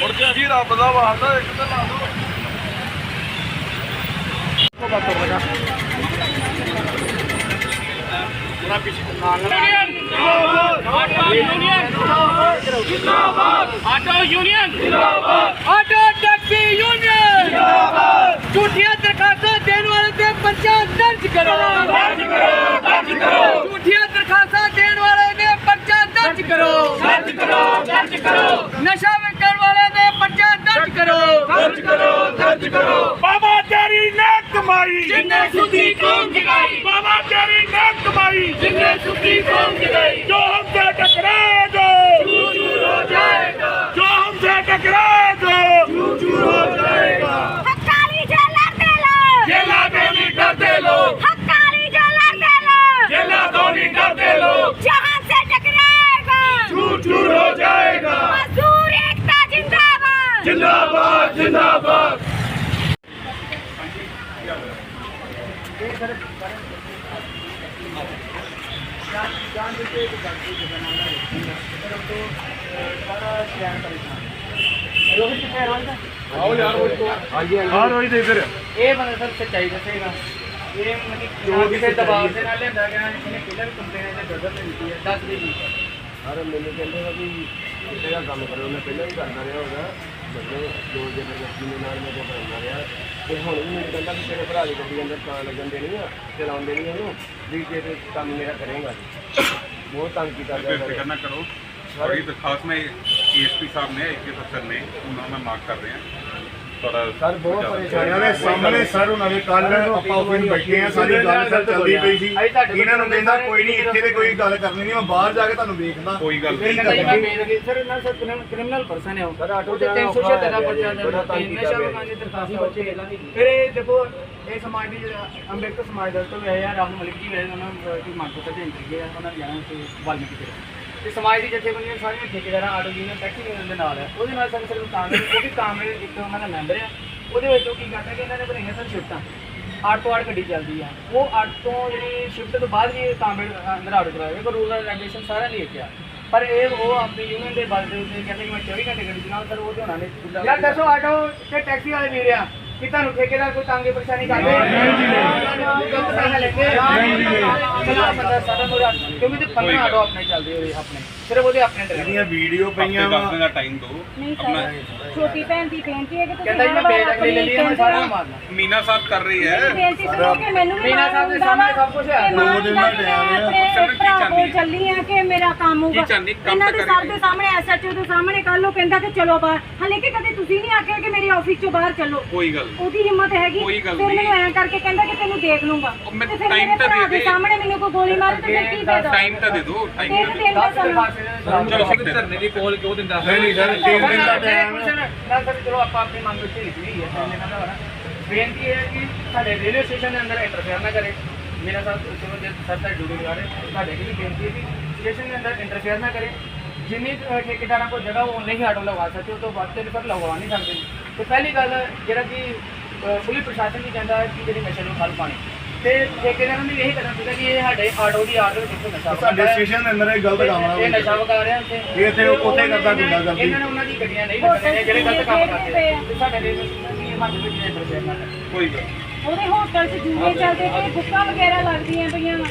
ਮੁੜ ਕੇ ਜੀ ਰੱਬ ਦਾ ਵਾਸਤਾ ਇੱਕ ਤਾਂ ਲਾ ਦੋ ऑटो यूनियन ਜਿੰਨੇ ਸੁੱਤੀ ਕੌਮ ਜਗਾਈ। ਬਾਬਾ ਤੇਰੀ ਨਾ ਕਮਾਈ। ਜਿੰਨੇ ਸੁੱਤੀ ਕੌਮ ਜਗਾਈ। ਜੋ ਹਮਸੇ ਟਕਰਾਏਗਾ ਚੂ ਚੂ ਹੋ ਜਾਏਗਾ। ਜੋ ਹਮਸੇ ਟਕਰਾਏਗਾ ਚੂ ਚੂ ਹੋ ਜਾਏਗਾ। ਹੱਕਾਲੀ ਜੇਲਾ ਦੇ ਲੋ ਜੇਲਾ ਦੇ ਨਹੀਂ ਕਰਦੇ ਲੋ ਹੱਕਾਲੀ ਜੇਲਾ ਦੇ ਲੋ ਜੇਲਾ ਤੋਂ ਨਹੀਂ ਕਰਦੇ ਲੋ ਜਹਾਂ ਸੇ ਟਕਰਾਏਗਾ ਚੂ ਚੂ ਹੋ ਜਾਏਗਾ। ਮਜ਼ਦੂਰ ਇਕਤਾ ਜਿੰਦਾਬਾਦ। ਜਿੰਦਾਬਾਦ ਜਿੰਦਾਬਾਦ। रोहित कितने है रोहित आओ यार रोहित को आइए हां रोहित इधर ये बंदा सर सच्चाई दसेगा ये मतलब किसी दबाव से ना लेंदा गया इसने किलर कंप्लेन है गदर ने दी है 10 दिन अरे मैंने कहने का भी किसी का काम करो मैं पहले भी करता रहा होगा मतलब जो जबरदस्ती में नाल मैं तो करता रहा ਤੇ ਹੁਣ ਵੀ ਮੈਨੂੰ ਕਹਿੰਦਾ ਵੀ ਤੇਰੇ ਭਰਾ ਦੀ ਗੱਡੀ ਅੰਦਰ ਤਾਂ ਲੱਗਣ ਦੇਣੀ ਆ ਚਲਾਉਣ ਦੇਣੀ ਉਹਨੂੰ ਵੀ ਜੇ ਤੇ ਕੰਮ ਮੇਰਾ ਕਰੇਗਾ ਬਹੁਤ ਤੰਗ ਕੀਤਾ ਗਿਆ ਸਰ ਫਿਕਰ ਨਾ ਕਰੋ। ਬੜੀ ਦਰਖਾਸਤ ਮੈਂ ਏਐਸਪੀ ਸਾਹਿਬ ਨੇ ਆਈਪੀਐਸ ਅਫਸਰ ਨੇ ਉਹਨਾਂ ਨਾਲ ਮਾਰਕ ਕਰ ਰਹੇ ਹਾਂ। ਤੁਹਾਡਾ ਸਰ ਬਹੁਤ ਪਰੇਸ਼ਾਨੀ ਇਹਨਾਂ ਦੇ ਸਾਹਮਣੇ ਸਰ ਉਹਨਾਂ ਦੇ ਕੱਲ ਆਪਾਂ ਆਫਿਸ ਬੈਠੇ ਆ ਸਾਰੀ ਗੱਲ ਸਰ ਚੱਲਦੀ ਪਈ ਸੀ। ਇਹਨਾਂ ਨੂੰ ਕਹਿੰਦਾ ਕੋਈ ਨਹੀਂ ਇੱਥੇ ਤੇ ਕੋਈ ਗੱਲ ਕਰਨੀ ਨਹੀਂ ਮੈਂ ਬਾਹਰ ਜਾ ਕੇ ਤੁਹਾਨੂੰ ਵੇਖਦਾ। ਕੋਈ ਗੱਲ ਫਿਰ ਨਹੀਂ। ਕਹਿੰਦਾ ਜੀ ਮੈਂ ਬੇਦਖਲ ਸਰ ਇਹਨਾਂ ਸਰ ਕ੍ਰਿਮੀਨਲ ਪਰਸਨ ਹੈ ਉਹ। ਸਰ, ਆਟੋ ਤੇ ਚਲਾਉਣਾ 376 ਦਾ ਔਖਾ ਪਰਚਾ ਹੈ, ਬੜਾ ਤੰਗ ਕੀਤਾ ਨਸ਼ਾ ਗਿਆ। ਵਿਕਾਸ ਦੀ ਦਰਖਾਸਤ ਬੱਚੇ ਫਿਰ ਇਹ ਦੇਖੋ ਇਹ ਸਮਾਜ ਦੀ ਜਿਹੜਾ ਅੰਬੇਡਕਰ ਸਮਾਜ ਦਾ ਤੋਂ ਹੈ ਯਾਰ ਰਾਹੁਲ ਮਲਿਕ ਜੀ ਵੇ ਉਹਨਾਂ ਨੂੰ ਕੋਈ ਮੰਗ ਪੱਤਰ ਦੇਣ ਗਏ ਆ ਉਹਨਾਂ ਨੇ ਜਾਣਾ ਸੀ ਵਾਲਮੀਕੀ ਦੇ ਤੇ ਸਮਾਜ ਦੀ ਜਥੇਬੰਦੀਆਂ ਸਾਰੀਆਂ ਠੇਕੇਦਾਰਾਂ ਆਟੋ ਯੂਨੀਅਨ ਟੈਕਸੀ ਯੂਨੀਅਨ ਦੇ ਨਾਲ ਹੈ। ਉਹਦੇ ਨਾਲ ਸਾਨੂੰ ਸਿਰਫ ਕਾਂਗਰਸ ਉਹ ਵੀ ਕਾਂਗਰਸ ਇੱਕ ਉਹਨਾਂ ਦਾ ਮੈਂਬਰ ਆ ਉਹਦੇ ਵਿੱਚ ਉਹ ਕੀ ਕਰਦਾ ਕਿ ਇਹਨਾਂ ਨੇ ਬਣਾਈਆਂ ਸਨ ਸ਼ਿਫਟਾਂ। ਅੱਠ ਤੋਂ ਅੱਠ ਗੱਡੀ ਚੱਲਦੀ ਆ। ਉਹ ਅੱਠ ਤੋਂ ਜਿਹੜੀ ਸ਼ਿਫਟ ਤੋਂ ਬਾਅਦ ਵੀ ਕਾਂਗਰਸ ਅੰਦਰ ਆਟੋ ਚਲਾਵੇ ਕੋਈ ਰੂਲ ਐਂਡ ਰੈਗੂਲੇਸ਼ਨ ਸਾਰਾ ਨਹੀਂ ਲਿਖਿਆ। ਪਰ ਇਹ ਉਹ ਆਪਣੀ ਯੂਨੀਅਨ ਦੇ ਬਲ ਦੇ ਉੱਤੇ ਕਹਿੰਦੇ ਕਿ ਮੈਂ 24 ਘੰਟੇ ਗੱਡੀ ਚਲਾਉਂ ਸਰ ਉਹ ਤੇ ਹੋਣਾ ਨਹੀਂ। ਯਾਰ ਦੱਸੋ ਆਟੋ ਤੇ ਟੈਕਸੀ ਵਾਲੇ ਵੀਰ ਆ ਕਿ ਤੁਹਾਨੂੰ ਠੇਕੇਦਾਰ ਕੋਈ ਤੰਗੇ ਪਰੇਸ਼ਾਨੀ ਕਰਦੇ? ਨਹੀਂ ਜੀ ਨਹੀਂ ਜੀ ਚਲਾ ਬੰਦਾ ਸਾਡਾ ਮੋਰਾ ਕਿਉਂਕਿ ਤੇ 15 ਆਟੋ ਆਪਣੇ ਚੱਲਦੇ ਹੋਏ ਆਪਣੇ ਸਿਰਫ ਉਹਦੇ ਆਪਣੇ ਡਰਾਈਵਰ ਇਹਦੀਆਂ ਵੀਡੀਓ ਪਈਆਂ ਵਾ ਦਾ। ਟਾਈਮ ਦਿਓ ਨਹੀਂ ਆਪਣਾ ਸਰ ਛੋਟੀ ਭੈਣ ਦੀ ਬੇਨਤੀ ਹੈ ਕਿ ਤੁਸੀਂ ਕਹਿੰਦਾ ਜੀ ਮੈਂ ਹਰ ਵਾਰ ਬੇਦਖਲੀ ਲੈ ਲਈ ਮੈਂ ਸਾਰਾ ਆਪਣੀ ਮਾਰਨਾ ਮੀਨਾ ਸਾਹਿਬ ਕਰ ਰਹੀ ਹੈ। ਬੇਨਤੀ ਸੁਣੋ ਕਿ ਮੈਨੂੰ ਵੀ ਮੀਨਾ ਸਾਹਿਬ ਦੇ ਸਾਹਮਣੇ ਸਭ ਕੁਛ ਹੈ। ਦੋ ਦਿਨ ਦਾ ਸਿਮਰਨ ਆਪਣੇ ਕੀ ਭਰਾ ਚਾਹੁੰਦੀ ਕੋਲ ਹੈ? ਚੱਲੀ ਆ ਕਿ ਮੇਰਾ ਕੰਮ ਹੋਊਗਾ। ਕੀ ਚਾਹੁੰਦੀ? ਕੰਮ ਇਹਨਾਂ ਤਾਂ ਦੇ ਕਰੀ ਸਰ ਦੇ ਸਾਹਮਣੇ ਐਸਐਚਓ ਦੇ ਸਾਹਮਣੇ ਕੱਲ ਨੂੰ ਕਹਿੰਦਾ ਕਿ ਚਲੋ ਬਾਹਰ। ਹਲੇ ਕਿ ਕਦੇ ਤੁਸੀਂ ਨਹੀਂ ਆਖਿਆ ਕਿ ਮੇਰੀ ਆਫਿਸ ਚੋਂ ਬਾਹਰ ਚੱਲੋ। ਕੋਈ ਗੱਲ। ਉਹਦੀ ਹਿੰਮਤ ਹੈਗੀ। ਫਿਰ। ਮੈਨੂੰ ਐਂ ਕਰਕੇ ਕਹਿੰਦਾ ਕਿ ਤੈਨੂੰ ਦੇਖ ਲੂੰਗਾ ਉਹ ਮੈਂ ਤੇ ਫਿਰ time ਮੇਰੇ ਤਾਂ ਭਰਾ ਦੇ ਦੇ ਦੇ। ਸਾਹਮਣੇ ਮੈਨੂੰ ਕੋਈ ਗੋਲੀ ਮਾਰੇ ਤੇ ਫਿਰ ਕੀ ਫਾਇਦਾ ਟਾਈਮ ਤਾਂ ਦੇ ਦਿਓ ਟਾਈਮ ਦੇਖ ਤਾਂ ਦੇਖ ਦਿਓ ਕੇ ਸਾਨੂੰ ਚਲੋ ਸਿੱਖ ਧਰਨੇ ਦੀ ਨਹੀਂ ਨਹੀਂ ਸਰ ਤਿੰਨ ਦਿਨ ਦਾ ਟਾਈਮ ਨਾ ਸਰ ਚਲੋ ਆਪਾਂ ਆਪਣੀ ਮੰਗ ਉੱਤੇ ਲਿਖੀ ਹੋਈ ਹੈ ਤਿੰਨ ਦਿਨਾਂ ਦਾ ਵਾ ਨਾ। ਬੇਨਤੀ ਇਹ ਹੈ ਕਿ ਸਾਡੇ ਰੇਲਵੇ ਸਟੇਸ਼ਨ ਦੇ ਅੰਦਰ ਇੰਟਰਫੇਅਰ ਨਾ ਕਰੇ ਮੇਰਾ ਸਾਹਿਬ ਚਲੋ ਜੇ ਸਰ ਦਾ ਡਿਊਟੀ ਲਗਾ ਰਹੇ ਸਾਡੇ ਕੀ ਬੇਨਤੀ ਹੈ ਕਿ ਸਟੇਸ਼ਨ ਦੇ ਅੰਦਰ ਇੰਟਰਫੇਅਰ ਨਾ ਕਰੇ ਜਿੰਨੀ ਅ, ਠੇਕੇਦਾਰਾਂ ਕੋਲ ਜਗ੍ਹਾ ਉਹ ਨਹੀਂ ਆਟੋ ਲਗਾ ਸਕਦੇ ਉਹ ਤੋਂ ਵੱਧ ਤੇ ਫਿਰ ਲਗਵਾ ਨਹੀਂ ਸਕਦੇ ਤੇ ਪਹਿਲੀ ਗੱਲ ਜਿਹੜਾ ਕਿ ਅ, ਪੁਲਿਸ ਪ੍ਰਸ਼ਾਸਨ ਵੀ ਕਹਿੰਦਾ ਹੈ ਕਿ ਜਿਹੜੀ ਨਸ਼ੇ ਨੂੰ ਖਲ ਪਾਣੀ ਤੇ ਠੇਕੇਦਾਰਾਂ ਨੂੰ ਵੀ ਇਹੀ ਕਰਨਾ ਚਾਹੀਦਾ ਕਿ ਇਹ ਸਾਡੇ ਆਟੋ ਦੀ ਆਟੋ ਵਿੱਚ ਨਸ਼ਾ ਸਾਡੇ। ਸਟੇਸ਼ਨ ਦੇ ਅੰਦਰ ਇਹ ਗਲਤ ਕੰਮ ਆ ਇਹ ਨਸ਼ਾ ਵਿਕਾ ਰਿਹਾ ਉੱਥੇ ਇਹ ਇੱਥੇ ਉੱਥੇ ਕਰਦਾ ਗੁੰਡਾ ਕਰਦੀ। ਇਹਨਾਂ ਨੇ ਉਹਨਾਂ ਦੀ ਗੱਡੀਆਂ ਨਹੀਂ ਲੱਗਣੀਆਂ ਜਿਹੜੇ ਗਲਤ ਕੰਮ ਕਰਦੇ ਆ। ਤੇ ਸਾਡੇ ਦੇ ਕੀ ਮੰਗ ਵਿੱਚ ਨਾ ਕਰੇ ਕੋਈ ਗੱਲ ਨਹੀਂ। ਉਹਦੇ ਹੋਟਲ 'ਚ ਜੂਏ ਚੱਲਦੇ ਤੇ ਬੁੱਕਾਂ ਵਗੈਰਾ ਲੱਗਦੀਆਂ ਪਈਆਂ ਵਾਂ।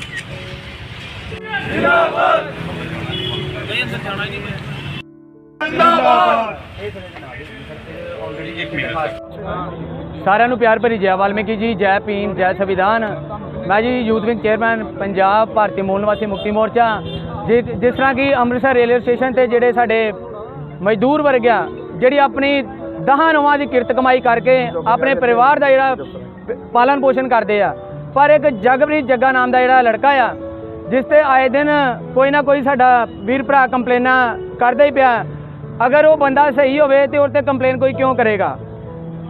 ਇੱਕ ਮਿੰਟ ਸਾਰਿਆਂ ਨੂੰ ਪਿਆਰ ਭਰੀ ਜੈ ਵਾਲਮੀਕੀ ਜੀ, ਜੈ ਭੀਮ, ਜੈ ਸੰਵਿਧਾਨ। ਮੈਂ ਜੀ youth wing chairman Punjab Bharti Mool Niwasi Mukti ਮੋਰਚਾ। ਜਿ- ਜਿਸ ਤਰ੍ਹਾਂ ਕਿ ਅੰਮ੍ਰਿਤਸਰ ਰੇਲਵੇ ਸਟੇਸ਼ਨ ਤੇ ਜਿਹੜੇ ਸਾਡੇ ਮਜ਼ਦੂਰ ਵਰਗ ਆ, ਜਿਹੜੀ ਆਪਣੀ ਦਹਾਂ ਨਵਾਂ ਦੀ ਕਿਰਤ ਕਮਾਈ ਕਰਕੇ ਆਪਣੇ ਪਰਿਵਾਰ ਦਾ ਜਿਹੜਾ ਪਾਲਣ ਪੋਸ਼ਣ ਕਰਦੇ ਆ, ਪਰ ਇੱਕ ਜਗਪ੍ਰੀਤ ਜੱਗਾ ਨਾਮ ਦਾ ਜਿਹੜਾ ਲੜਕਾ ਆ, ਜਿਸ ਤੇ ਆਏ ਦਿਨ ਕੋਈ ਨਾ ਕੋਈ ਸਾਡਾ ਵੀਰ ਭਰਾ ਕੰਪਲੇਨਾਂ ਕਰਦਾ ਹੀ ਪਿਆ। ਅਗਰ ਉਹ ਬੰਦਾ ਸਹੀ ਹੋਵੇ ਤੇ ਉਹ ਤੇ ਕੰਪਲੇਨ ਕੋਈ ਕਿਉਂ ਕਰੇਗਾ?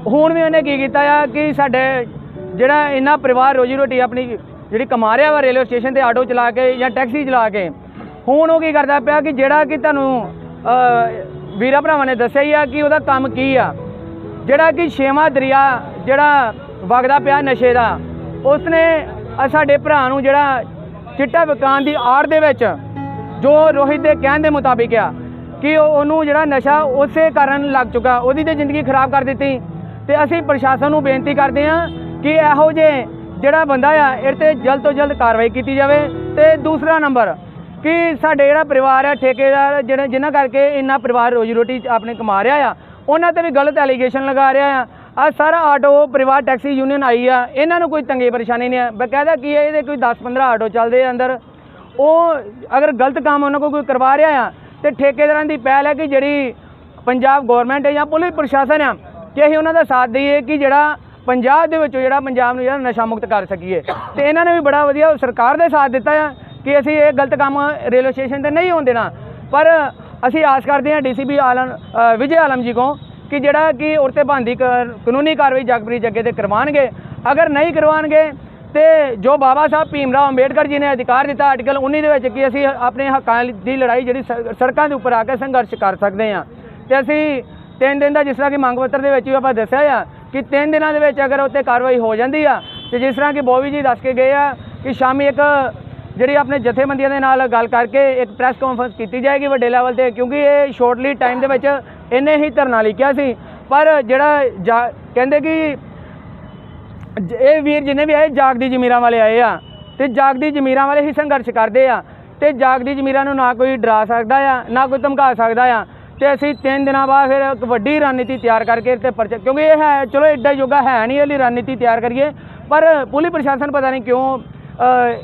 ਹੁਣ ਵੀ ਉਹਨੇ ਕੀ ਕੀਤਾ ਆ ਕਿ ਸਾਡੇ ਜਿਹੜਾ ਇੰਨਾ ਪਰਿਵਾਰ ਰੋਜੀ ਰੋਟੀ ਆਪਣੀ ਜਿਹੜੀ ਕਮਾ ਰਿਹਾ ਵਾ ਰੇਲਵੇ ਸਟੇਸ਼ਨ ਤੇ ਆਟੋ ਚਲਾ ਕੇ ਜਾਂ ਟੈਕਸੀ ਚਲਾ ਕੇ, ਹੁਣ ਉਹ ਕੀ ਕਰਦਾ ਪਿਆ ਕਿ ਜਿਹੜਾ ਕਿ ਤੁਹਾਨੂੰ ਵੀਰਾ ਭਰਾਵਾਂ ਨੇ ਦੱਸਿਆ ਹੀ ਆ ਕਿ ਉਹਦਾ ਕੰਮ ਕੀ ਆ। ਜਿਹੜਾ ਕਿ ਛੇਵਾਂ ਦਰਿਆ ਜਿਹੜਾ ਵਗਦਾ ਪਿਆ ਨਸ਼ੇ ਦਾ, ਉਸਨੇ ਸਾਡੇ ਭਰਾ ਨੂੰ ਜਿਹੜਾ ਚਿੱਟਾ ਵਿਕਾਨ ਦੀ ਆੜ ਦੇ ਵਿੱਚ ਜੋ ਰੋਹਿਤ ਦੇ ਕਹਿਣ ਦੇ ਮੁਤਾਬਿਕ ਆ ਕਿ ਉਹਨੂੰ ਜਿਹੜਾ ਨਸ਼ਾ ਉਸੇ ਕਾਰਨ ਲੱਗ ਚੁੱਕਾ, ਉਹਦੀ ਤੇ ਜ਼ਿੰਦਗੀ ਖਰਾਬ ਕਰ ਦਿੱਤੀ। ਤੇ ਅਸੀਂ ਪ੍ਰਸ਼ਾਸਨ ਨੂੰ ਬੇਨਤੀ ਕਰਦੇ ਹਾਂ ਕਿ ਇਹੋ ਜਿਹੇ ਜਿਹੜਾ ਬੰਦਾ ਆ ਇਹ ਤੇ ਜਲਦ ਤੋਂ ਜਲਦ ਕਾਰਵਾਈ ਕੀਤੀ ਜਾਵੇ। ਤੇ ਦੂਸਰਾ ਨੰਬਰ, ਕਿ ਸਾਡੇ ਜਿਹੜਾ ਪਰਿਵਾਰ ਆ, ਠੇਕੇਦਾਰ ਜਿਹੜੇ ਜਿਨ੍ਹਾਂ ਕਰਕੇ ਇੰਨਾ ਪਰਿਵਾਰ ਰੋਜੀ ਰੋਟੀ ਆਪਣੇ ਕਮਾ ਰਿਹਾ ਆ, ਉਹਨਾਂ ਤੇ ਵੀ ਗਲਤ ਐਲੀਗੇਸ਼ਨ ਲਗਾ ਰਿਹਾ ਆ। ਆ ਸਾਰਾ ਆਟੋ, ਪਰਿਵਾਰ ਟੈਕਸੀ ਯੂਨੀਅਨ ਆਈ ਆ, ਇਹਨਾਂ ਨੂੰ ਕੋਈ ਤੰਗੀ ਪਰੇਸ਼ਾਨੀ ਨਹੀਂ ਹੈ ਬਕਾਇਦਾ ਕੀ ਹੈ ਇਹਦੇ ਕੋਈ 10-15 ਆਟੋ ਚੱਲਦੇ ਆ ਅੰਦਰ। ਉਹ ਅਗਰ ਗਲਤ ਕੰਮ ਉਹਨਾਂ ਕੋਲ ਕੋਈ ਕਰਵਾ ਰਿਹਾ ਆ, ਤੇ ਠੇਕੇਦਾਰਾਂ ਦੀ ਪਹਿਲ ਹੈ ਕਿ ਜਿਹੜੀ ਪੰਜਾਬ ਗਵਰਨਮੈਂਟ ਹੈ ਜਾਂ ਪੁਲਿਸ ਪ੍ਰਸ਼ਾਸਨ ਆ ਕਿ ਅਸੀਂ ਉਹਨਾਂ ਦਾ ਸਾਥ ਦਈਏ ਕਿ ਜਿਹੜਾ ਪੰਜਾਬ ਦੇ ਵਿੱਚੋਂ ਜਿਹੜਾ ਪੰਜਾਬ ਨੂੰ ਜਿਹੜਾ ਨਸ਼ਾ ਮੁਕਤ ਕਰ ਸਕੀਏ। ਤੇ ਇਹਨਾਂ ਨੇ ਵੀ ਬੜਾ ਵਧੀਆ ਸਰਕਾਰ ਦੇ ਸਾਥ ਦਿੱਤਾ ਆ ਕਿ ਅਸੀਂ ਇਹ ਗਲਤ ਕੰਮ ਰੇਲਵੇ ਸਟੇਸ਼ਨ ਤੇ ਨਹੀਂ ਹੋਣ ਦੇਣਾ। ਪਰ ਅਸੀਂ ਆਸ ਕਰਦੇ ਹਾਂ ਡੀਸੀਪੀ ਆਲਮ ਵਿਜੇ ਆਲਮ ਜੀ ਕੋ ਕਿ ਜਿਹੜਾ ਕਿ ਉਰਤੇ ਬੰਦੀ ਕਾਨੂੰਨੀ ਕਾਰਵਾਈ ਜਗਪ੍ਰੀਤ ਜੱਗੇ ਤੇ ਕਰਵਾਉਣਗੇ ਅਗਰ ਨਹੀਂ ਕਰਵਾਉਣਗੇ ਤੇ ਜੋ ਬਾਬਾ ਸਾਹਿਬ ਭੀਮਰਾਓ ਅੰਬੇਡਕਰ ਜੀ ਨੇ ਅਧਿਕਾਰ ਦਿੱਤਾ ਆਰਟੀਕਲ 19 ਦੇ ਵਿੱਚ ਕਿ ਅਸੀਂ ਆਪਣੇ ਹੱਕਾਂ ਦੀ ਲੜਾਈ ਜਿਹੜੀ ਸ- ਸੜਕਾਂ ਦੇ ਉੱਪਰ ਆ ਕੇ ਸੰਘਰਸ਼ ਕਰ ਸਕਦੇ ਹਾਂ। ਤੇ ਅਸੀਂ ਤਿੰਨ ਦਿਨ ਦਾ ਜਿਸ ਤਰ੍ਹਾਂ ਕਿ ਮੰਗ ਪੱਤਰ ਦੇ ਵਿੱਚ ਵੀ ਆਪਾਂ ਦੱਸਿਆ ਆ ਕਿ ਤਿੰਨ ਦਿਨਾਂ ਦੇ ਵਿੱਚ ਅਗਰ ਉੱਤੇ ਕਾਰਵਾਈ ਹੋ ਜਾਂਦੀ ਆ, ਤੇ ਜਿਸ ਤਰ੍ਹਾਂ ਕਿ ਬੋਵੀ ਜੀ ਦੱਸ ਕੇ ਗਏ ਆ ਕਿ ਸ਼ਾਮੀ ਇੱਕ ਜਿਹੜੀ ਆਪਣੇ ਜਥੇਬੰਦੀਆਂ ਦੇ ਨਾਲ ਗੱਲ ਕਰਕੇ ਇੱਕ ਪ੍ਰੈਸ ਕਾਨਫਰੰਸ ਕੀਤੀ ਜਾਏਗੀ ਵੱਡੇ ਲੈਵਲ ਤੇ, ਕਿਉਂਕਿ ਇਹ ਸ਼ੋਰਟਲੀ ਟਾਈਮ ਦੇ ਵਿੱਚ ਇਹਨੇ ਹੀ ਧਰਨਾ ਲਿਖਿਆ ਸੀ। ਪਰ ਜਿਹੜਾ ਜਾ- ਕਹਿੰਦੇ ਕਿ ਜ- ਇਹ ਵੀਰ ਜਿੰਨੇ ਵੀ ਆਏ, ਜਾਗਦੀ ਜ਼ਮੀਰਾਂ ਵਾਲੇ ਆਏ ਆ, ਤੇ ਜਾਗਦੀ ਜ਼ਮੀਰਾਂ ਵਾਲੇ ਹੀ ਸੰਘਰਸ਼ ਕਰਦੇ ਆ, ਤੇ ਜਾਗਦੀ ਜ਼ਮੀਰਾਂ ਨੂੰ ਨਾ ਕੋਈ ਡਰਾ ਸਕਦਾ ਆ, ਨਾ ਕੋਈ ਧਮਕਾ ਸਕਦਾ ਆ। ਤੇ ਅਸੀਂ ਤਿੰਨ ਦਿਨਾਂ ਬਾਅਦ ਫਿਰ ਇੱਕ ਵੱਡੀ ਰਣਨੀਤੀ ਤਿਆਰ ਕਰਕੇ ਤੇ ਪਰਚਾ ਕਿਉਂਕਿ ਇਹ ਹੈ, ਚਲੋ ਐਡਾ ਯੋਗਾ ਹੈ ਨਹੀਂ ਇਹਲੀ ਰਣਨੀਤੀ ਤਿਆਰ ਕਰੀਏ। ਪਰ ਪੁਲਿਸ ਪ੍ਰਸ਼ਾਸਨ ਪਤਾ ਨਹੀਂ ਕਿਉਂ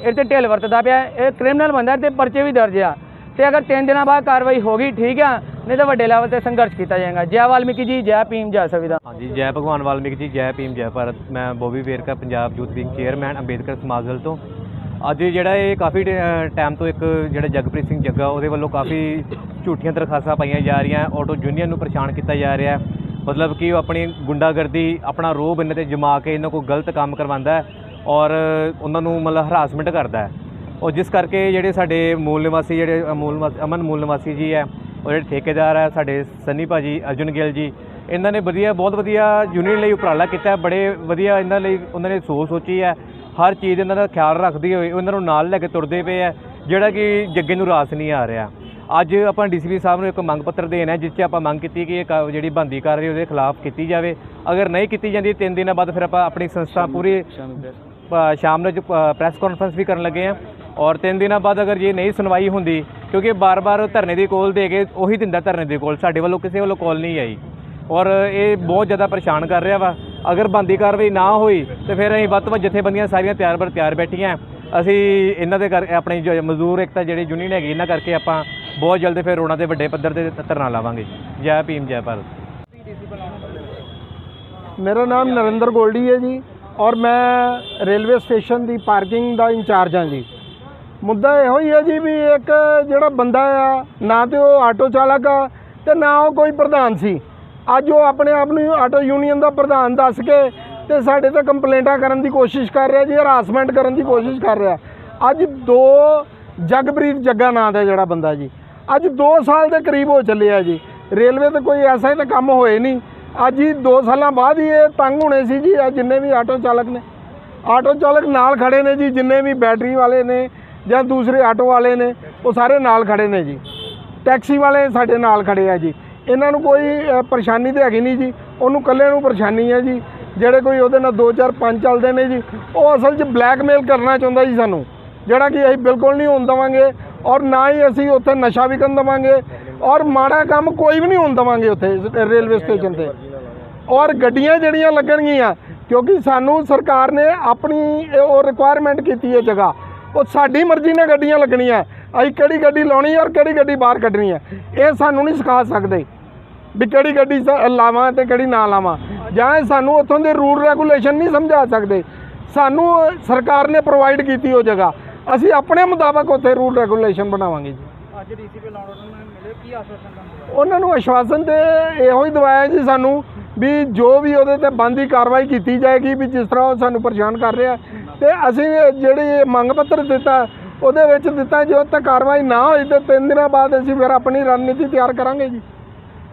ਇਹ ਤੇ ਢਿੱਲ ਵਰਤਦਾ ਪਿਆ। ਇਹ ਕ੍ਰਿਮੀਨਲ ਬੰਦਾ ਤੇ ਪਰਚੇ ਵੀ ਦਰਜ ਆ। ਤੇ ਅਗਰ ਤਿੰਨ ਦਿਨਾਂ ਬਾਅਦ ਕਾਰਵਾਈ ਹੋ ਗਈ, ਠੀਕ ਆ, ਨਹੀਂ ਤਾਂ ਵੱਡੇ ਲੈਵਲ ਤੇ ਸੰਘਰਸ਼ ਕੀਤਾ ਜਾਏਗਾ। ਜੈ ਵਾਲਮੀਕੀ ਜੀ, ਜੈ ਭੀਮ, ਜੈ ਸੰਵਿਧਾਨ। ਹਾਂਜੀ, ਜੈ ਭਗਵਾਨ ਵਾਲਮੀਕੀ ਜੀ, ਜੈ ਭੀਮ, ਜੈ ਭਾਰਤ। ਮੈਂ Bobby Verka, Punjab youth wing chairman, Ambedkar Samaj ਤੋਂ। ਅੱਜ ਜਿਹੜਾ ਇਹ ਕਾਫੀ ਟਾਈਮ ਤੋਂ ਇੱਕ ਜਿਹੜਾ ਜਗਪ੍ਰੀਤ ਸਿੰਘ ਜੱਗਾ, ਉਹਦੇ ਵੱਲੋਂ ਕਾਫੀ ਝੂਠੀਆਂ ਦਰਖਾਸਤਾਂ ਪਾਈਆਂ ਜਾ ਰਹੀਆਂ ਆਟੋ ਯੂਨੀਅਨ ਨੂੰ ਪਰੇਸ਼ਾਨ ਕੀਤਾ ਜਾ ਰਿਹਾ ਮਤਲਬ ਕਿ ਉਹ ਆਪਣੀ ਗੁੰਡਾਗਰਦੀ, ਆਪਣਾ ਰੋਹ ਇਹਨਾਂ ਤੇ ਜਮਾ ਕੇ ਇਹਨਾਂ ਕੋਲ ਗਲਤ ਕੰਮ ਕਰਵਾਉਂਦਾ ਹੈ ਔਰ ਉਹਨਾਂ ਨੂੰ ਮਤਲਬ ਹਰਾਸਮੈਂਟ ਕਰਦਾ ਹੈ। ਔਰ ਜਿਸ ਕਰਕੇ ਜਿਹੜੇ ਸਾਡੇ ਮੂਲ ਨਿਵਾਸੀ, ਜਿਹੜੇ ਮੂਲ ਨਿਵਾਸੀ- ਅਮਨ ਮੂਲ ਨਿਵਾਸੀ ਜੀ ਹੈ ਔਰ ਜਿਹੜੇ ਠੇਕੇਦਾਰ ਹੈ, ਸਾਡੇ ਸੰਨੀ ਭਾਜੀ, ਅਰਜੁਨ ਗਿੱਲ ਜੀ, ਇਹਨਾਂ ਨੇ ਵਧੀਆ, ਬਹੁਤ ਵਧੀਆ ਯੂਨੀਅਨ ਲਈ ਉਪਰਾਲਾ ਕੀਤਾ ਬੜੇ ਵਧੀਆ ਇਹਨਾਂ ਲਈ, ਉਹਨਾਂ ਨੇ ਸੋਚ ਸੋਚੀ ਹੈ। ਹਰ ਚੀਜ਼ ਇਹਨਾਂ ਦਾ ਖਿਆਲ ਰੱਖਦੇ ਹੋਏ ਉਹਨਾਂ ਨੂੰ ਨਾਲ ਲੈ ਕੇ ਤੁਰਦੇ ਪਏ ਹੈ ਜਿਹੜਾ ਕਿ ਜੱਗੇ ਨੂੰ ਰਾਸ ਨਹੀਂ ਆ ਰਿਹਾ। ਅੱਜ ਆਪਾਂ ਡੀਸੀਪੀ ਸਾਹਿਬ ਨੂੰ ਇੱਕ ਮੰਗ ਪੱਤਰ ਦੇਣਾ ਜਿਸ 'ਚ ਆਪਾਂ ਮੰਗ ਕੀਤੀ ਕਿ ਇਹ ਕਾ- ਜਿਹੜੀ ਬੰਦੀ ਕਾਰਵਾਈ ਉਹਦੇ ਖਿਲਾਫ ਕੀਤੀ ਜਾਵੇ। ਅਗਰ ਨਹੀਂ ਕੀਤੀ ਜਾਂਦੀ ਤਿੰਨ ਦਿਨਾਂ ਬਾਅਦ ਫਿਰ ਆਪਾਂ ਆਪਣੀ ਸੰਸਥਾ ਪੂਰੀ ਅ, ਸ਼ਾਮ ਨੂੰ ਪ੍ਰੈਸ ਕਾਨਫਰੰਸ ਵੀ ਕਰਨ ਲੱਗੇ ਆ। ਔਰ ਤਿੰਨ ਦਿਨਾਂ ਬਾਅਦ ਅਗਰ ਜੇ ਨਹੀਂ ਸੁਣਵਾਈ ਹੁੰਦੀ ਕਿਉਂਕਿ ਬਾਰ-ਬਾਰ ਧਰਨੇ ਦੀ ਕੋਲ ਦੇ ਕੇ ਉਹੀ ਦਿੰਦਾ ਧਰਨੇ ਦੀ ਕੋਲ ਸਾਡੇ ਵੱਲੋਂ ਕਿਸੇ ਵੱਲੋਂ ਕਾਲ ਨਹੀਂ ਆਈ। ਔਰ ਇਹ ਬਹੁਤ ਜ਼ਿਆਦਾ ਪਰੇਸ਼ਾਨ ਕਰ ਰਿਹਾ ਵਾ। ਅਗਰ ਬੰਦੀ ਕਾਰਵਾਈ ਨਾ ਹੋਈ ਤੇ ਫਿਰ ਅਸੀਂ ਵੱਧ ਤੋਂ ਵੱਧ ਜਥੇਬੰਦੀਆਂ ਸਾਰੀਆਂ ਤਿਆਰ ਬਰ ਤਿਆਰ ਬੈਠੀਆਂ। ਅਸੀਂ ਇਹਨਾਂ ਦੇ ਕਰ, ਆਪਣੀ ਜੋ ਮਜ਼ਦੂਰ ਇੱਕ ਤਾਂ ਜਿਹੜੀ ਯੂਨੀਅਨ ਹੈਗੀ, ਇਹਨਾਂ ਕਰਕੇ ਆਪਾਂ ਬਹੁਤ ਜਲਦੀ ਫਿਰ ਰੋਣਾ ਦੇ ਵੱਡੇ ਪੱਧਰ ਤੇ ਧਰਨਾ ਲਾਵਾਂਗੇ। ਜੈ ਭੀਮ, ਜੈ ਭਾਰਤ। ਮੇਰਾ ਨਾਮ ਨਰਿੰਦਰ ਗੋਲਡੀ ਹੈ ਜੀ ਔਰ ਮੈਂ ਰੇਲਵੇ ਸਟੇਸ਼ਨ ਦੀ ਪਾਰਕਿੰਗ ਦਾ ਇੰਚਾਰਜ ਹਾਂ ਜੀ। ਮੁੱਦਾ ਇਹੋ ਹੀ ਹੈ ਜੀ ਵੀ ਇੱਕ ਜਿਹੜਾ ਬੰਦਾ ਆ, ਨਾ ਤੇ ਉਹ ਆਟੋ ਚਾਲਕ ਆ ਤੇ ਨਾ ਉਹ ਕੋਈ ਪ੍ਰਧਾਨ ਸੀ। ਅੱਜ ਉਹ ਆਪਣੇ ਆਪ ਨੂੰ ਆਟੋ ਯੂਨੀਅਨ ਦਾ ਪ੍ਰਧਾਨ ਦੱਸ ਕੇ ਤੇ ਸਾਡੇ ਤੇ ਕੰਪਲੇਂਟਾਂ ਕਰਨ ਦੀ ਕੋਸ਼ਿਸ਼ ਕਰ ਰਿਹਾ ਜੀ ਹਰਾਸਮੈਂਟ ਕਰਨ ਦੀ ਕੋਸ਼ਿਸ਼ ਕਰ ਰਿਹਾ। ਅੱਜ ਦੋ ਜਗਪ੍ਰੀਤ ਜੱਗਾ ਨਾਂ ਦਾ ਜਿਹੜਾ ਬੰਦਾ ਜੀ, ਅੱਜ 2 ਸਾਲ ਦੇ ਕਰੀਬ ਹੋ ਚੱਲੇ ਆ ਜੀ। ਰੇਲਵੇ ਤੇ ਕੋਈ ਐਸਾ ਹੀ ਤਾਂ ਕੰਮ ਹੋਏ ਨਹੀਂ। ਅੱਜ ਹੀ 2 ਸਾਲਾਂ ਬਾਅਦ ਹੀ ਇਹ ਤੰਗ ਹੋਣੇ ਸੀ ਜੀ ਆ ਜਿੰਨੇ ਵੀ ਆਟੋ ਚਾਲਕ ਨੇ। ਆਟੋ ਚਾਲਕ ਨਾਲ ਖੜੇ ਨੇ ਜੀ, ਜਿੰਨੇ ਵੀ ਬੈਟਰੀ ਵਾਲੇ ਨੇ ਜਾਂ ਦੂਸਰੇ ਆਟੋ ਵਾਲੇ ਨੇ, ਉਹ ਸਾਰੇ ਨਾਲ ਖੜੇ ਨੇ ਜੀ। ਟੈਕਸੀ ਵਾਲੇ ਸਾਡੇ ਨਾਲ ਖੜੇ ਆ ਜੀ। ਇਹਨਾਂ ਨੂੰ ਕੋਈ ਪਰੇਸ਼ਾਨੀ ਤੇ ਹੈਗੀ ਨਹੀਂ ਜੀ। ਉਹਨੂੰ ਇਕੱਲੇ ਨੂੰ ਪਰੇਸ਼ਾਨੀ ਹੈ ਜੀ। ਜਿਹੜੇ ਕੋਈ ਉਹਦੇ ਨਾਲ 2 4 5 ਚੱਲਦੇ ਨੇ ਜੀ। ਉਹ ਅਸਲ 'ਚ ਬਲੈਕਮੇਲ ਕਰਨਾ ਚਾਹੁੰਦਾ ਜੀ ਸਾਨੂੰ। ਜਿਹੜਾ ਕਿ ਅਸੀਂ ਬਿਲਕੁਲ ਨਹੀਂ ਹੋਣ ਦੇਵਾਂਗੇ ਔਰ ਨਾ ਹੀ ਅਸੀਂ ਉੱਥੇ ਨਸ਼ਾ ਵਿਕਣ ਦੇਵਾਂਗੇ ਔਰ ਮਾੜਾ ਕੰਮ ਕੋਈ ਵੀ ਨਹੀਂ ਹੋਣ ਦੇਵਾਂਗੇ ਉੱਥੇ ਰੇਲਵੇ ਸਟੇਸ਼ਨ ਤੇ। ਔਰ ਗੱਡੀਆਂ ਜਿਹੜੀਆਂ ਲੱਗਣਗੀਆਂ, ਕਿਉਂਕਿ ਸਾਨੂੰ ਸਰਕਾਰ ਨੇ ਆਪਣੀ ਉਹ ਰਿਕੁਆਇਰਮੈਂਟ ਕੀਤੀ ਹੈ ਜਗ੍ਹਾ। ਉਹ ਸਾਡੀ ਮਰਜ਼ੀ ਨਾਲ ਗੱਡੀਆਂ ਲੱਗਣੀਆਂ। ਅਸੀਂ ਕਿਹੜੀ ਗੱਡੀ ਲਾਉਣੀ ਔਰ ਕਿਹੜੀ ਗੱਡੀ ਬਾਹਰ ਕੱਢਣੀ ਹੈ? ਇਹ ਸਾਨੂੰ ਨਹੀਂ ਸਿਖਾ ਸਕਦੇ ਵੀ ਕਿਹੜੀ ਗੱਡੀ ਲਾਵਾਂ ਤੇ ਕਿਹੜੀ ਨਾ ਲਾਵਾਂ। ਜਾਂ ਇਹ ਸਾਨੂੰ ਉੱਥੋਂ ਦੇ ਰੂਲ ਰੈਗੂਲੇਸ਼ਨ ਨਹੀਂ ਸਮਝਾ ਸਕਦੇ। ਸਾਨੂੰ ਸਰਕਾਰ ਨੇ ਪ੍ਰੋਵਾਈਡ ਕੀਤੀ ਉਹ ਜਗ੍ਹਾ। ਅਸੀਂ ਆਪਣੇ ਮੁਤਾਬਕ ਉੱਥੇ ਰੂਲ ਰੈਗੂਲੇਸ਼ਨ ਬਣਾਵਾਂਗੇ ਜੀ। ਉਹਨਾਂ ਨੂੰ ਆਸ਼ਵਾਸਨ ਤੇ ਇਹੋ ਹੀ ਦਵਾਇਆ ਜੀ ਸਾਨੂੰ ਵੀ ਜੋ ਵੀ ਉਹਦੇ ਤੇ ਬੰਦੀ ਕਾਰਵਾਈ ਕੀਤੀ ਜਾਏਗੀ ਵੀ ਜਿਸ ਤਰ੍ਹਾਂ ਉਹ ਸਾਨੂੰ ਪਰੇਸ਼ਾਨ ਕਰ ਰਿਹਾ ਤੇ ਅਸੀਂ ਜਿਹੜੀ ਮੰਗ ਪੱਤਰ ਦਿੱਤਾ ਉਹਦੇ ਵਿੱਚ ਦਿੱਤਾ ਜੇ ਉੱਤੇ ਕਾਰਵਾਈ ਨਾ ਹੋਈ ਤੇ ਤਿੰਨ ਦਿਨਾਂ ਬਾਅਦ ਅਸੀਂ ਫਿਰ ਆਪਣੀ ਰਣਨੀਤੀ ਤਿਆਰ ਕਰਾਂਗੇ ਜੀ।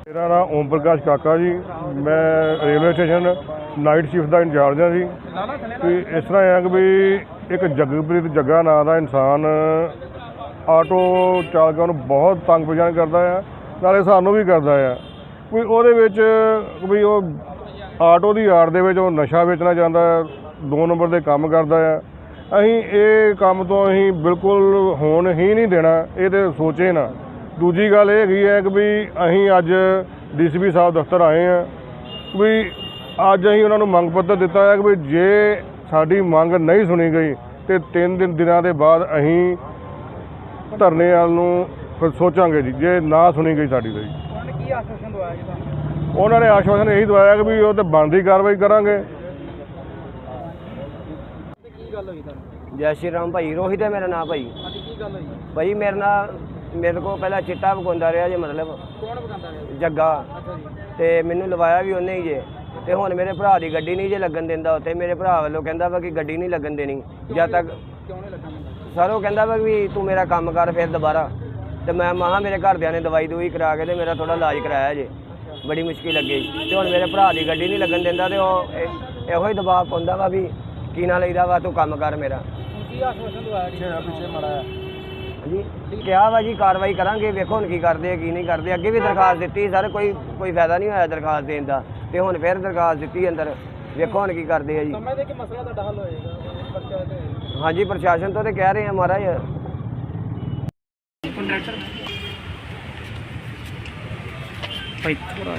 ਮੇਰਾ ਨਾਮ ਓਮ ਪ੍ਰਕਾਸ਼ ਕਾਕਾ ਜੀ। ਮੈਂ ਰੇਲਵੇ ਸਟੇਸ਼ਨ ਨਾਈਟ ਸ਼ਿਫਟ ਦਾ ਇੰਚਾਰਜ ਹਾਂ ਜੀ। ਤੇ ਇਸ ਤਰ੍ਹਾਂ ਹੈ ਕਿ ਵੀ ਇੱਕ ਜਗਪ੍ਰੀਤ ਜੱਗਾ ਨਾਂ ਦਾ ਇਨਸਾਨ ਆਟੋ ਚਾਲਕਾਂ ਨੂੰ ਬਹੁਤ ਤੰਗ ਪਰੇਸ਼ਾਨ ਕਰਦਾ ਆ, ਨਾਲੇ ਸਾਨੂੰ ਵੀ ਕਰਦਾ ਆ। ਕੋਈ ਉਹਦੇ ਵਿੱਚ ਵੀ ਉਹ ਆਟੋ ਦੀ ਆੜ ਦੇ ਵਿੱਚ ਉਹ ਨਸ਼ਾ ਵੇਚਣਾ ਚਾਹੁੰਦਾ ਹੈ ਦੋ ਨੰਬਰ ਦੇ ਕੰਮ ਕਰਦਾ ਆ। ਅਸੀਂ ਇਹ ਕੰਮ ਤੋਂ ਅਸੀਂ ਬਿਲਕੁਲ ਹੋਣ ਹੀ ਨਹੀਂ ਦੇਣਾ ਇਹ ਤੇ ਸੋਚੇ ਨਾ। ਦੂਜੀ ਗੱਲ ਇਹ ਹੈਗੀ ਹੈ ਕਿ ਵੀ ਅਸੀਂ ਅੱਜ ਡੀਸੀਪੀ ਸਾਹਿਬ ਦਫ਼ਤਰ ਆਏ ਆ ਵੀ ਅੱਜ ਅਸੀਂ ਉਹਨਾਂ ਨੂੰ ਮੰਗ ਪੱਤਰ ਦਿੱਤਾ ਹੈ ਕਿ ਵੀ ਜੇ ਸਾਡੀ ਮੰਗ ਨਹੀਂ ਸੁਣੀ ਗਈ ਤੇ ਤਿੰਨ ਦਿਨ ਦਿਨਾਂ ਦੇ ਬਾਅਦ ਅਸੀਂ ਧਰਨੇ ਵਾਲ ਨੂੰ ਫਿਰ ਸੋਚਾਂਗੇ ਜੀ ਜੇ ਨਾ ਸੁਣੀ ਗਈ ਸਾਡੀ ਜੀ। ਉਹਨਾਂ ਨੇ ਆਸ਼ਵਾਸਨ ਇਹੀ ਦਵਾਇਆ ਕਿ ਵੀ ਉਹ ਤੇ ਬਣਦੀ ਕਾਰਵਾਈ ਕਰਾਂਗੇ। ਜੈ ਸ਼੍ਰੀ ਰਾਮ ਭਾਈ ਰੋਹਿਤ ਹੈ ਮੇਰਾ ਨਾਮ ਭਾਈ। ਭਾਈ ਮੇਰੇ ਨਾਲ ਮੇਰੇ ਕੋਲ ਪਹਿਲਾਂ ਚਿੱਟਾ ਵਗਾਉਂਦਾ ਰਿਹਾ ਜੇ ਮਤਲਬ। ਕੌਣ ਬਗਾਉਂਦਾ ਰਿਹਾ? ਜੱਗਾ। ਅੱਛਾ ਜੀ। ਤੇ ਮੈਨੂੰ ਲਵਾਇਆ ਵੀ ਉਹਨੇ ਹੀ ਜੇ। ਤੇ ਹੁਣ ਮੇਰੇ ਭਰਾ ਦੀ ਗੱਡੀ ਨਹੀਂ ਜੇ ਲੱਗਣ ਦਿੰਦਾ ਉੱਥੇ। ਮੇਰੇ ਭਰਾ ਵੱਲੋਂ ਕਹਿੰਦਾ ਵਾ ਕਿ ਗੱਡੀ ਨਹੀਂ ਲੱਗਣ ਦੇਣੀ। ਜਦ ਤੱਕ ਕਿਉਂ ਨਹੀਂ ਲੱਗਣ ਦਿੰਦਾ? ਸਰ ਉਹ ਕਹਿੰਦਾ ਵਾ ਵੀ ਤੂੰ ਮੇਰਾ ਕੰਮ ਕਰ ਫਿਰ ਦੁਬਾਰਾ। ਤੇ ਮੈਂ ਮਹਾ ਮੇਰੇ ਘਰਦਿਆਂ ਨੇ ਦਵਾਈ ਦੂਈ ਕਰਾ ਕੇ ਤੇ ਮੇਰਾ ਥੋੜਾ ਇਲਾਜ ਕਰਾਇਆ ਜੇ। ਬੜੀ ਮੁਸ਼ਕਿਲ ਲੱਗੀ। ਤੇ ਹੁਣ ਮੇਰੇ ਭਰਾ ਦੀ ਗੱਡੀ ਨਹੀਂ ਲੱਗਣ ਦਿੰਦਾ ਤੇ ਉਹ ਇਹ- ਇਹੋ ਹੀ ਦਬਾਅ ਪਾਉਂਦਾ ਵਾ ਵੀ ਕੀ ਨਾ ਲਈਦਾ ਵਾ? ਤੂੰ ਕੰਮ ਕਰ ਮੇਰਾ। ਕੀ ਆਸ਼ਵਾਸਨ ਦਵਾਇਆ ਜੀ ਪਿੱਛੇ ਮੜਾ ਜੀ ਕਿਹਾ ਵਾ ਜੀ ਕਾਰਵਾਈ ਕਰਾਂਗੇ। ਵੇਖੋ ਹੁਣ ਕੀ ਕਰਦੇ ਆ ਕੀ ਨਹੀਂ ਕਰਦੇ। ਅੱਗੇ ਵੀ ਦਰਖਾਸਤ ਦਿੱਤੀ ਸਰ ਕੋਈ ਕੋਈ ਫਾਇਦਾ ਨਹੀਂ ਹੋਇਆ ਦਰਖਾਸਤ ਦੇਣ ਦਾ। ਤੇ ਹੁਣ ਫਿਰ ਦਰਖਾਸਤ ਦਿੱਤੀ ਅੰਦਰ। ਵੇਖੋ ਹੁਣ ਕੀ ਕਰਦੇ ਆ ਜੀ। ਸਮਝਦੇ ਕਿ ਮਸਲਾ ਤੁਹਾਡਾ ਹੱਲ ਹੋਏਗਾ ਪਰਚਾ ਤੇ ਹਾਂਜੀ ਪ੍ਰਸ਼ਾਸਨ ਤੋਂ ਤੇ ਕਹਿ ਰਹੇ ਆ ਮਹਾਰਾਜ। ਕੰਡਕਟਰ ਭਾਈ ਥੋੜਾ